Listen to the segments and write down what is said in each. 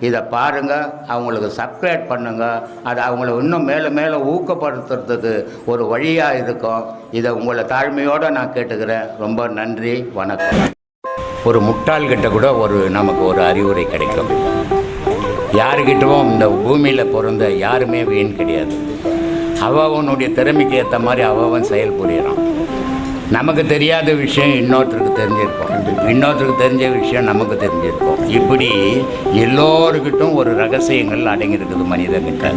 இதை பாருங்க அவங்களுக்கு சப்ஸ்கிரைப் பண்ணுங்கள் அது அவங்கள இன்னும் மேலே மேலே ஊக்கப்படுத்துறதுக்கு ஒரு வழியாக இருக்கும். இதை உங்களை தாழ்மையோடு நான் கேட்டுக்கிறேன். ரொம்ப நன்றி வணக்கம். ஒரு முட்டாள்கிட்ட கூட ஒரு நமக்கு ஒரு அறிவுரை கிடைக்கும். யாருக்கிட்டவும் இந்த பூமியில் பிறந்த யாருமே வீண் கிடையாது. அவனுடைய திறமைக்கு ஏற்ற மாதிரி அவன் செயல் புரியறான் நமக்கு தெரியாத விஷயம் இன்னொருத்தருக்கு தெரிஞ்சிருக்கும். இன்னொருத்தருக்கு தெரிஞ்ச விஷயம் நமக்கு தெரிஞ்சிருக்கும். இப்படி எல்லோருக்கிட்டும் ஒரு ரகசியங்கள் அடங்கியிருக்குது மனிதனுக்கு.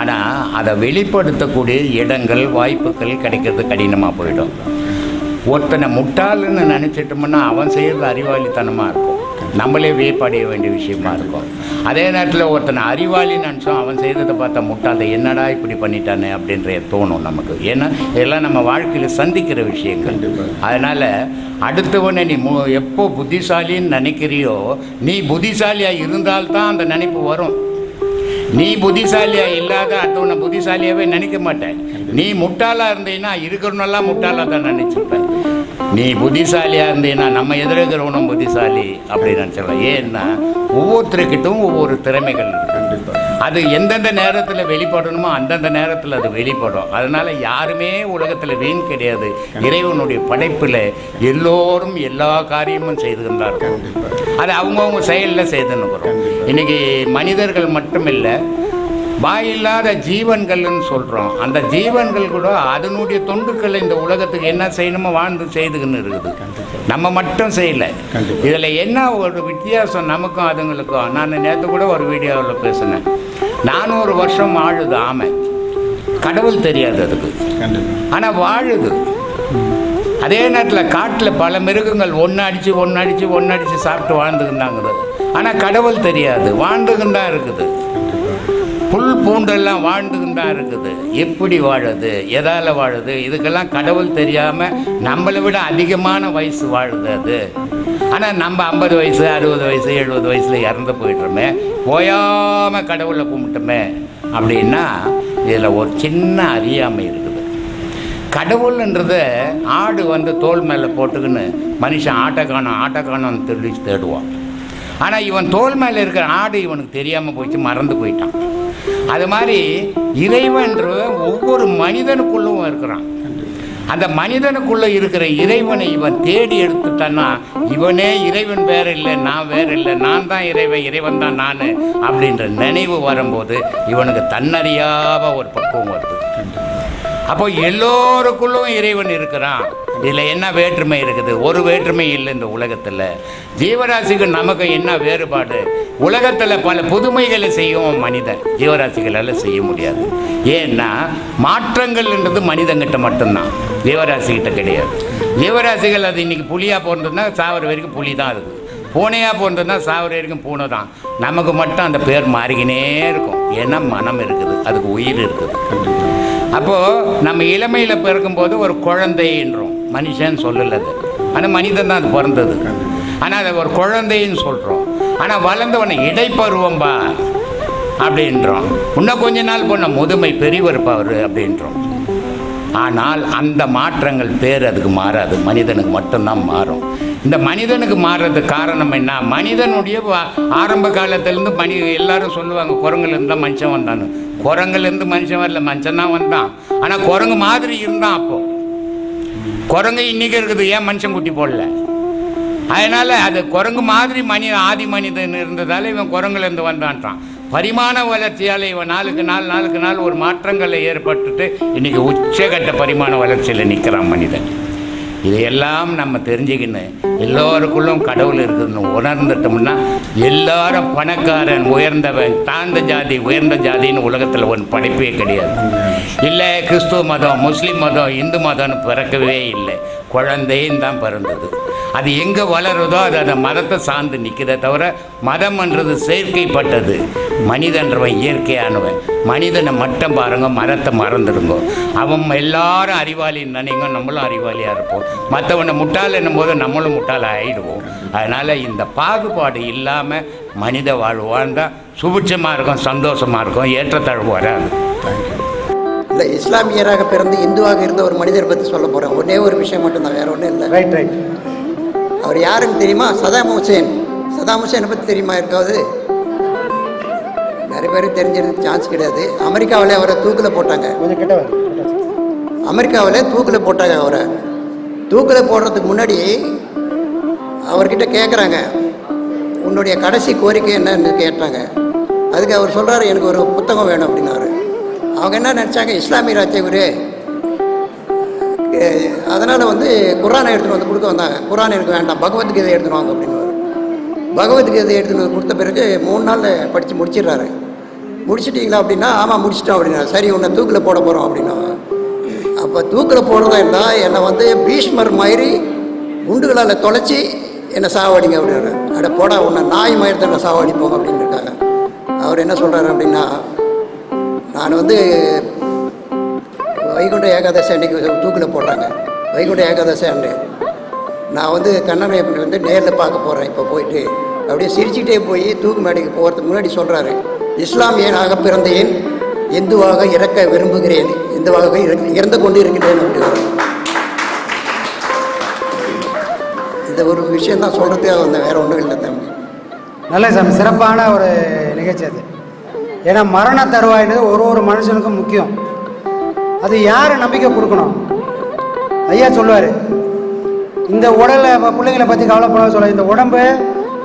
ஆனால் அதை வெளிப்படுத்தக்கூடிய இடங்கள் வாய்ப்புகள் கிடைக்கிறது கடினமாக போயிடும். ஒருத்தனை முட்டாளுன்னு நினச்சிட்டோம்னா அவன் செய்கிறது அறிவாளித்தனமாக இருக்கும். நம்மளே வியப்படைய வேண்டிய விஷயமா இருக்கும். அதே நேரத்தில் ஒருத்தனை அறிவாளி நினச்சோம் அவன் செய்ததை பார்த்தா முட்டாள என்னடா இப்படி பண்ணிட்டானே? அப்படின்ற தோணும் நமக்கு. ஏன்னா இதெல்லாம் நம்ம வாழ்க்கையில் சந்திக்கிற விஷயங்கள். அதனால் அடுத்தவனை நீ மு எப்போ புத்திசாலின்னு நினைக்கிறியோ நீ புத்திசாலியாக இருந்தால்தான் அந்த நினைப்பு வரும். நீ புத்திசாலியா இல்லாத அடுத்தவனை புத்திசாலியாவே நினைக்க மாட்டேன். நீ முட்டாளா இருந்தீன்னா இருக்கிறவனெல்லாம் முட்டாளா தான் நினைச்சிருப்பேன். நீ புத்திசாலியா இருந்தீன்னா நம்ம எதிர்க்கிறவனும் புத்திசாலி அப்படின்னு நினச்சிடலாம் ஏன்னா ஒவ்வொருத்தருக்கிட்டும் ஒவ்வொரு திறமைகள் அது எந்தெந்த நேரத்தில் வெளிப்படணுமோ அந்தந்த நேரத்தில் அது வெளிப்படும். அதனால் யாருமே உலகத்தில் வீண் கிடையாது. இறைவனுடைய படைப்பில் எல்லோரும் எல்லா காரியமும் செய்துகின்றார்கள் அது அவங்கவுங்க செயலில் செய்துன்னுக்குறோம். இன்னைக்கு மனிதர்கள் மட்டும் இல்லை வாயில்லாத ஜீவன்கள்னு சொல்கிறோம் அந்த ஜீவன்கள் கூட அதனுடைய தொண்டுக்கள் இந்த உலகத்துக்கு என்ன செய்யணுமோ வாழ்ந்து செய்துக்கின்னு இருக்குது. நம்ம மட்டும் செய்யலை. இதில் என்ன ஒரு வித்தியாசம் நமக்கும் அதுங்களுக்கும்? நான் நேற்று கூட ஒரு வீடியோவில் பேசினேன். நானூறு வருஷம் வாழுது ஆமை. கடவுள் தெரியாது அதுக்கு. ஆனால் வாழுது. அதே நேரத்தில் காட்டில் பல மிருகங்கள் ஒன்று அடித்து ஒன்று அடித்து ஒன்று அடித்து சாப்பிட்டு வாழ்ந்துக்கிட்டாங்க ஆனால் கடவுள் தெரியாது. வாழ்ந்துக்கின்னு தான் இருக்குது. பூண்டெல்லாம் வாழ்ந்துக்கின்னு தான் இருக்குது. எப்படி வாழுது? எதால் வாழுது? இதுக்கெல்லாம் கடவுள் தெரியாமல் நம்மளை விட அதிகமான வயசு வாழுது அது. ஆனால் நம்ம ஐம்பது வயசு அறுபது வயசு எழுபது வயசில் இறந்து போயிட்டுருமே போயாமல் கடவுளை கும்பிட்டோமே அப்படின்னா இதில் ஒரு சின்ன அறியாமை இருக்குது. கடவுள்ன்றத ஆடு வந்து தோல் மேலே போட்டுக்கின்னு மனுஷன் ஆட்டை காணும் ஆட்டை காணும்னு சொல்லி தேடுவான். ஆனால் இவன் தோல் மேலே இருக்கிற ஆடு இவனுக்கு தெரியாமல் போயிட்டு மறந்து போயிட்டான். அது மாதிரி இறைவன்ற ஒவ்வொரு மனிதனுக்குள்ளும் இருக்கிறான். அந்த மனிதனுக்குள்ளே இருக்கிற இறைவனை இவன் தேடி எடுத்துட்டான்னா இவனே இறைவன் வேற இல்லை நான் வேற இல்லை நான் தான் இறைவன் இறைவன் தான் நான் அப்படின்ற நினைவு வரும்போது இவனுக்கு தன்னறியாத ஒரு பக்குவம் வருது. அப்போ எல்லோருக்குள்ளும் இறைவன் இருக்கிறான். இதில் என்ன வேற்றுமை இருக்குது? ஒரு வேற்றுமை இல்லை இந்த உலகத்தில். ஜீவராசிக்கு நமக்கு என்ன வேறுபாடு? உலகத்தில் பல புதுமைகளை செய்யும் மனிதன். ஜீவராசிகளால் செய்ய முடியாது. ஏன்னா மாற்றங்கள்ன்றது மனிதங்கிட்ட மட்டும்தான். ஜீவராசிக்கிட்ட கிடையாது. ஜீவராசிகள் அது இன்றைக்கி புலியாக பிறந்ததுன்னா சாவர வரைக்கும் புலி தான் இருக்குது பூனையாக பிறந்ததுன்னா சாவர வரைக்கும் பூனை தான். நமக்கு மட்டும் அந்த பேர் மாறிக்கினே இருக்கும். ஏன்னா மனம் இருக்குது. அதுக்கு உயிர் இருக்குது. அப்போது நம்ம இளமையில் பிறக்கும்போது ஒரு குழந்தைன்றோம். மனுஷன் சொல்லலை அது ஆனால் மனிதன் தான் அது பிறந்தது. ஆனால் அதை ஒரு குழந்தைன்னு சொல்கிறோம் ஆனால் வளர்ந்தவனை இடைப்பருவம்பா அப்படின்றோம். இன்னும் கொஞ்ச நாள் போன முதுமை பெரியவருப்பவர் அப்படின்றோம். ஆனால் அந்த மாற்றங்கள் பேர் அதுக்கு மாறாது. மனிதனுக்கு மட்டும்தான் மாறும். இந்த மனிதனுக்கு மாறுறதுக்கு காரணம் என்ன? மனிதனுடைய ஆரம்ப காலத்திலேருந்து மனி எல்லாரும் சொல்லுவாங்க குரங்குலேருந்து தான் மனுஷன் வந்தான்னு குரங்குலேருந்து மனுஷன் வரல மனுஷன் தான் வந்தான். ஆனால் குரங்கு மாதிரி இருந்தான் அப்போது குரங்கு இன்னைக்கு இருக்குது ஏன் மனுஷன் குட்டி போடல? அதனால் அது குரங்கு மாதிரி மனித ஆதி மனிதன் இருந்ததால் இவன் குரங்குலேருந்து வந்தான்ட்டான் பரிமாண வளர்ச்சியால் இவன் நாளுக்கு நாள் நாளுக்கு நாள் ஒரு மாற்றங்களை ஏற்பட்டுட்டு இன்னைக்கு உச்சகட்ட பரிமாண வளர்ச்சியில் நிற்கிறான் மனிதன். இதையெல்லாம் நம்ம தெரிஞ்சுக்கணும் எல்லோருக்குள்ளும் கடவுள் இருக்குதுன்னு உணர்ந்துட்டோம்னா எல்லாரும் பணக்காரன் உயர்ந்தவன் தாழ்ந்த ஜாதி உயர்ந்த ஜாதின்னு உலகத்தில் ஒன்று படைப்பே கிடையாது. இல்லை கிறிஸ்துவ மதம் முஸ்லீம் மதம் இந்து மதம்னு பிறக்கவே இல்லை. குழந்தையும் தான் பிறந்தது. அது எங்கே வளருதோ அது அந்த மதத்தை சார்ந்து நிற்கிறத தவிர மதம்ன்றது செயற்கைப்பட்டது மனிதன்றவன் இயற்கையானவன். மனிதனை மட்டும் பாருங்க மதத்தை மறந்துடுங்க. அவன் எல்லாரும் அறிவாளின்னு நினைங்க நம்மளும் அறிவாளியாக இருப்போம். மற்றவனை முட்டாள் என்னும் போது நம்மளும் முட்டாள் ஆகிடுவோம் அதனால் இந்த பாகுபாடு இல்லாமல் மனித வாழ்வு வாழ்ந்தால் சுபிட்சமாக இருக்கும் சந்தோஷமாக இருக்கும் ஏற்றத்தாழ்வு வராது. இல்லை இஸ்லாமியராக பிறந்து இந்துவாக இருந்த ஒரு மனிதரை பற்றி சொல்ல போகிறேன் ஒரே ஒரு விஷயம் மட்டும்தான் வேற ஒன்றும் இல்லை. ரைட் ரைட் அவர் யாருன்னு தெரியுமா? Saddam Hussein. சதாம் ஹுசேனை பற்றி தெரியுமா இருக்காது நிறைய பேருக்கு தெரிஞ்சிருக்கு சான்ஸ் கிடையாது. அமெரிக்காவில் அவரை தூக்கில் போட்டாங்க. கொஞ்சம் கிட்ட வாங்க. அமெரிக்காவில் தூக்கில் போட்டாங்க அவரை. தூக்கில் போடுறதுக்கு முன்னாடி அவர்கிட்ட கேட்குறாங்க உன்னுடைய கடைசி கோரிக்கை என்னன்னு கேட்டாங்க. அதுக்கு அவர் சொல்கிறாரு எனக்கு ஒரு புத்தகம் வேணும் அப்படின்னாரு. அவங்க என்ன நினச்சாங்க? இஸ்லாமிய ராஜ்ய இவர் அதனால் வந்து குரானை எடுத்துகிட்டு வந்து கொடுக்க வந்தாங்க. குரான் எனக்கு வேண்டாம். பகவத்கீதை எடுத்துட்டு வாங்க அப்படின்னு பகவத்கீதை எடுத்துகிட்டு வந்து கொடுத்த பிறகு மூணு நாளில் படித்து முடிச்சிடுறாரு. முடிச்சிட்டிங்களா அப்படின்னா ஆமாம் முடிச்சிட்டோம் அப்படின்னா. சரி உன்னை தூக்கில் போட போகிறோம் அப்படின்னா. அப்போ தூக்கில் போடுறதா இருந்தால் என்னை வந்து பீஷ்மர் மாதிரி குண்டுகளால் தொலைச்சி என்னை சாவடிங்க அப்படின்னாரு அட போடா உன்னை நாய் மாதிரி தான் என்னை சாவடிப்போம் அப்படின்னு இருக்காங்க அவர் என்ன சொல்கிறாரு அப்படின்னா நான் வந்து வைகுண்ட ஏகாதசி அன்னைக்கு தூக்கில் போடுறாங்க. வைகுண்ட ஏகாதசி அன்னை. நான் வந்து கண்ணனை வந்து நேரில் பார்க்க போகிறேன் இப்போ போயிட்டு. அப்படியே சிரிச்சுக்கிட்டே போய் தூக்கு மேடைக்கு போகிறதுக்கு முன்னாடி சொல்கிறாரு இஸ்லாமியனாக பிறந்தேன்? இந்துவாக இறக்க விரும்புகிறேன். இந்துவாக இறந்து கொண்டு இருக்கிறேன் அப்படின்னு இந்த ஒரு விஷயம் தான் சொல்கிறதுக்காக வந்தேன். வேறு ஒன்றும் இல்லை தம்பி. நல்ல சாமி சிறப்பான ஒரு நிகழ்ச்சி அது. ஏன்னா மரண தருவாயின்றது ஒரு ஒரு மனுஷனுக்கும் முக்கியம். அது யார் நம்பிக்கை கொடுக்கணும்? ஐயா சொல்லுவார் இந்த உடலை இப்போ பிள்ளைங்களை பற்றி கவலைப்படாத சொல்ல இந்த உடம்பு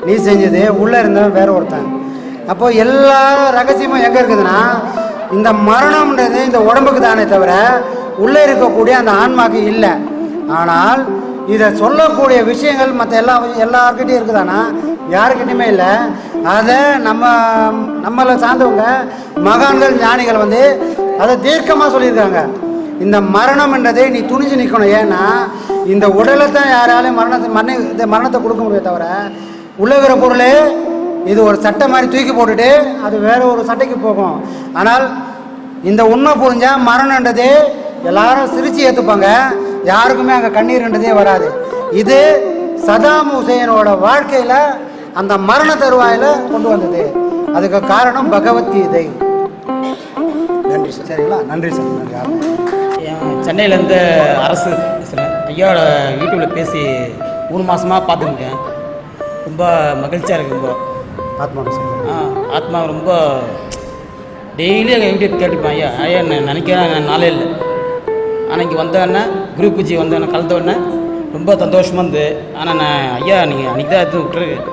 நீ செஞ்சது உள்ளே இருந்தவன் வேற ஒருத்தன். அப்போ எல்லா ரகசியமும் எங்கே இருக்குதுன்னா இந்த மரணம்ன்றது இந்த உடம்புக்கு தானே தவிர உள்ளே இருக்கக்கூடிய அந்த ஆன்மாக்கு இல்லை. ஆனால் இதை சொல்லக்கூடிய விஷயங்கள் மற்ற எல்லா எல்லாருக்கிட்டையும் இருக்குதானா? யாருக்கிட்டையுமே இல்லை. அதை நம்ம நம்மளை சார்ந்தவங்க மகான்கள் ஞானிகள் வந்து அதை தீர்க்கமாக சொல்லியிருக்காங்க. இந்த மரணம்ன்றதை நீ துணிஞ்சு நிற்கணும் ஏன்னா இந்த உடலை தான் யாராலையும் மரணத்தை மரண இந்த மரணத்தை கொடுக்க முடியாது தவிர உள்ளகிற பொருளே இது ஒரு சட்டை மாதிரி தூக்கி போட்டுட்டு அது வேற ஒரு சட்டைக்கு போகும். ஆனால் இந்த உண்மை புரிஞ்சால் மரணன்றதே எல்லாரும் சிரித்து ஏற்றுப்பாங்க யாருக்குமே அங்கே கண்ணீர்ன்றதே வராது. இது சதாம் ஹுசேனோட வாழ்க்கையில் அந்த மரண தருவாயில் கொண்டு வந்தது. அதுக்கு காரணம் பகவத்கீதை நன்றி சார். சரிங்களா? நன்றி சார். நன்றி. என் சென்னையிலேருந்து அரசு ஐயாவோட யூடியூப்பில் பேசி மூணு மாதமாக பார்த்துருக்கேன். ரொம்ப மகிழ்ச்சியாக இருக்கு ரொம்ப. ஆத்மா ஆ, ஆத்மா ரொம்ப டெய்லி எங்கள் யூடியூப் கேட்டுப்பேன் ஐயா. ஐயா நான் நினைக்கிறேன் நாளே இல்லை. ஆனால் இங்கே வந்தோடனே குரு பூஜை வந்தோடனே கலந்த உடனே ரொம்ப சந்தோஷமாக இருந்து ஆனால் நான் ஐயா நீங்கள் அன்றைக்கி தான் எடுத்து விட்டுருக்கு.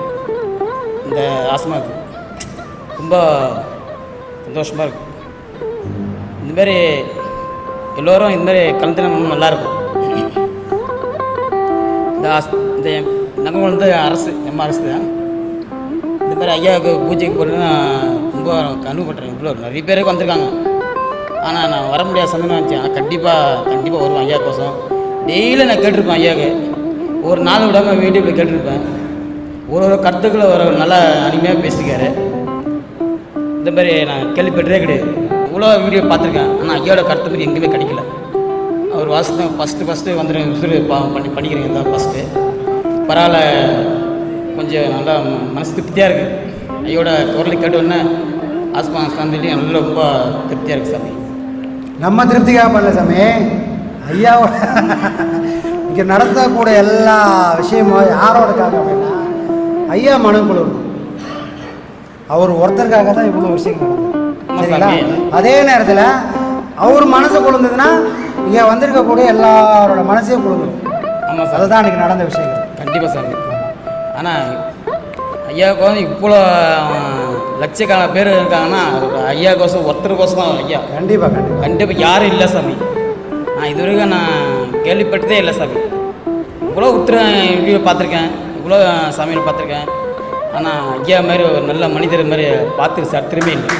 இந்த ஆசமாவுக்கு ரொம்ப சந்தோஷமாக இருக்கும் இந்தமாரி எல்லோரும் இந்தமாரி கலந்து நல்லாயிருக்கும் இந்த ஆஸ் இந்த நம்ம வந்து அரசு நம்ம அரசு தான். இந்தமாதிரி ஐயாவுக்கு பூஜைக்கு போட்டு ரொம்ப அனுபவப்படுறேன். இவ்வளோ நிறைய பேருக்கு வந்திருக்காங்க. ஆனால் நான் வர முடியாத சந்தனம் இருந்துச்சு. ஆனால் கண்டிப்பாக கண்டிப்பாக வருவேன் ஐயா கோசம் டெய்லியும் நான் கேட்டிருப்பேன் ஐயாவுக்கு. ஒரு நாள் விடாமல் யூடியூப்பில் கேட்டிருப்பேன். ஒரு ஒரு கருத்துக்களை ஒரு நல்ல அருமையாக பேசிக்காரு இந்த மாதிரி நான் கேள்விப்பட்டதே கிடையாது. இவ்வளோ வீடியோ பார்த்துருக்கேன். ஆனால் ஐயாவோட கருத்து பற்றி எங்கேயுமே கிடைக்கல. அவர் வாசத்தை ஃபஸ்ட்டு ஃபஸ்ட்டு வந்துட்டு உசுறு பா பண்ணி பண்ணிக்கிறீங்க தான் ஃபஸ்ட்டு பரவாயில்ல கொஞ்சம் நல்லா ம- மனசு திருப்தியாக இருக்குது ஐயோட குரலை கேட்டோன்னே ஆஸ்மா சாந்திலையும் நல்லா ரொம்ப திருப்தியாக இருக்குது சாமி. நம்ம திருப்திக்காக பண்ணல சாமி. ஐயாவோட இங்கே நடத்தக்கூடிய எல்லா விஷயமும் யாரோடக்காக அப்படின்னா ஐயா மனக்குழு அவர் ஒருத்தருக்காக தான் இவ்வளோ விஷயங்கள் சரிங்களா. அதே நேரத்தில் அவர் மனசு குழுந்ததுன்னா இங்கே வந்திருக்கக்கூடிய எல்லாரோட மனசையும் குழுந்துடும் ஆமாம் சார் அதுதான் இன்னைக்கு நடந்த விஷயங்கள். கண்டிப்பாக சாமி. ஆனால் ஐயாவுக்கு வந்து இவ்வளோ லட்சக்கணக்கான பேர் இருக்காங்கன்னா ஒரு ஐயா கோசம் ஒருத்தர் கோசம் தான் ஐயா. கண்டிப்பாக கண்டிப்பாக கண்டிப்பாக யாரும் இல்லை சாமி. நான் இது வரைக்கும் நான் கேள்விப்பட்டதே இல்லை சாமி. இவ்வளோ உத்திர வீடியோ பார்த்துருக்கேன். இவ்வளோ சமையல் பார்த்துருக்கேன். ஆனால் ஐயா மாதிரி ஒரு நல்ல மனிதர் மாதிரி பார்த்து சரித்திரமே இல்லை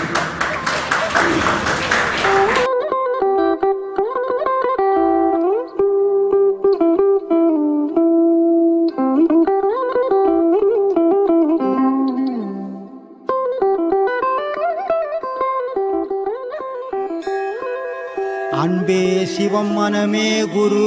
அன்பே சிவம் மனமே குரு